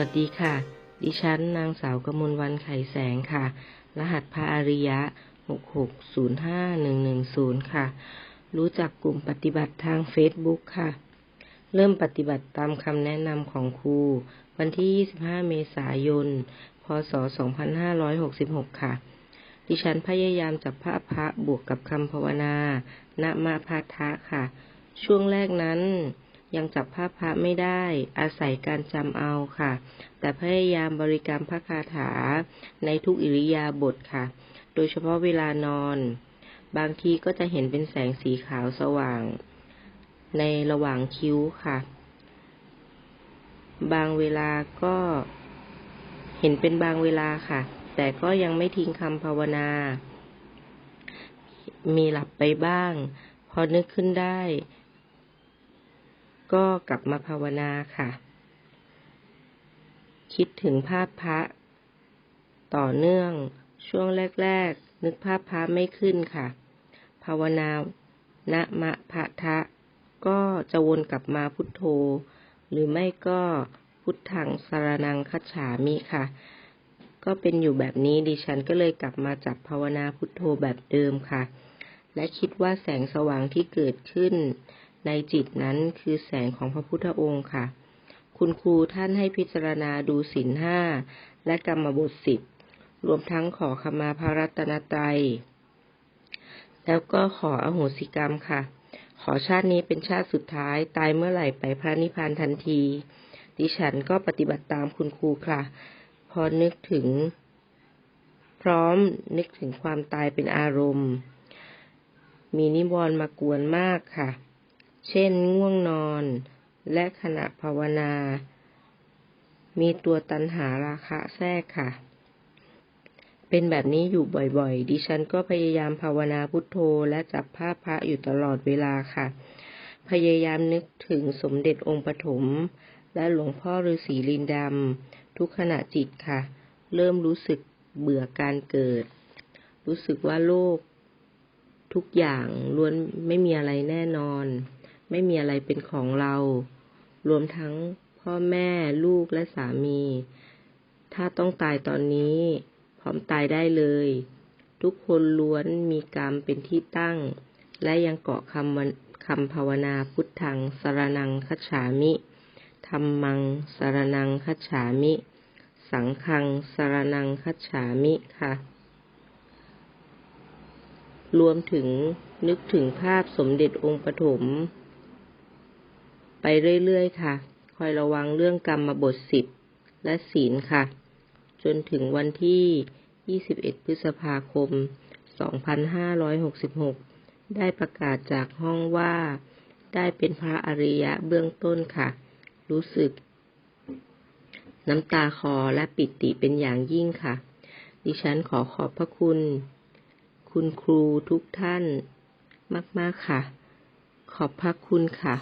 วัสดีค่ะ ดิฉันนางสาวกมลวันไข่แสงค่ะ รหัสพระอริยะ 6605110 ค่ะ รู้จักกลุ่มปฏิบัติทาง Facebook ค่ะ เริ่มปฏิบัติตามคำแนะนำของครู วันที่ 25 เมษายน พศ 2566 ค่ะ ดิฉันพยายามจับพระพระบวกกับคำภาวนานะมะพาทะค่ะ ช่วงแรกนั้น ยังจับภาพพระไม่ได้อาศัยการจำเอาค่ะ แต่พยายามบริกรรมพระคาถาในทุกอิริยาบถค่ะ โดยเฉพาะเวลานอน บางทีก็จะเห็นเป็นแสงสีขาวสว่าง ในระหว่างคิ้วค่ะ บางเวลาก็เห็นเป็นบางเวลาค่ะ แต่ก็ยังไม่ทิ้งคำภาวนา มีหลับไปบ้าง พอนึกขึ้นได้ ก็กลับมาภาวนาค่ะ คิดถึงภาพพระ ต่อเนื่องช่วงแรก ๆ นึกภาพพระไม่ขึ้นค่ะ ภาวนานะมะพะทะ ก็จะวนกลับมาพุทโธ หรือไม่ก็พุทธังสารนังคัจฉามิค่ะ ก็เป็นอยู่แบบนี้ดิฉันก็เลยกลับมาจับภาวนาพุทโธแบบเดิมค่ะ และคิดว่าแสงสว่างที่เกิดขึ้น ในจิตนั้นคือแสงของพระพุทธองค์ค่ะ คุณครูท่านให้พิจารณาดูศีลห้าและกรรมบทสิบรวมทั้งขอขมาพระรัตนตรัย แล้วก็ขออโหสิกรรมค่ะ ขอชาตินี้เป็นชาติสุดท้ายตายเมื่อไหร่ไปพระนิพพานทันที ดิฉันก็ปฏิบัติตามคุณครูค่ะ พอนึกถึง พร้อมนึกถึงความตายเป็นอารมณ์ มีนิวรณ์มากวนมากค่ะ เช่นง่วงนอน และขณะภาวนา มีตัวตัณหาราคะแทรกค่ะ เป็นแบบนี้อยู่บ่อยๆ ดิฉันก็พยายามภาวนาพุทโธและจับภาพพระอยู่ตลอดเวลาค่ะ พยายามนึกถึงสมเด็จองค์ปฐมและหลวงพ่อฤาษีลินดำทุกขณะจิตค่ะ เริ่มรู้สึกเบื่อการเกิด รู้สึกว่าโลกทุกอย่างล้วนไม่มีอะไรแน่นอน ไม่มีอะไรเป็นของเรา รวมทั้งพ่อแม่ลูกและสามี ถ้าต้องตายตอนนี้ พร้อมตายได้เลย ทุกคนล้วนมีกรรมเป็นที่ตั้ง และยังเกาะคำคำภาวนาพุทธังสรนังคัจฉามิธรรมังสรนังคัจฉามิ สังฆังสรนังคัจฉามิค่ะ รวมถึงนึกถึงภาพสมเด็จองค์ปฐม ไปเรื่อยๆค่ะ คอยระวังเรื่องกรรมบทสิบและศีลค่ะ จนถึงวันที่ 21 พฤษภาคม 2566 ได้ประกาศจากห้องว่า ได้เป็นพระอริยะเบื้องต้นค่ะ รู้สึก น้ำตาคอและปิติเป็นอย่างยิ่งค่ะ ดิฉันขอขอบพระคุณ คุณครูทุกท่านมาก ๆ ค่ะ ขอบพระคุณค่ะ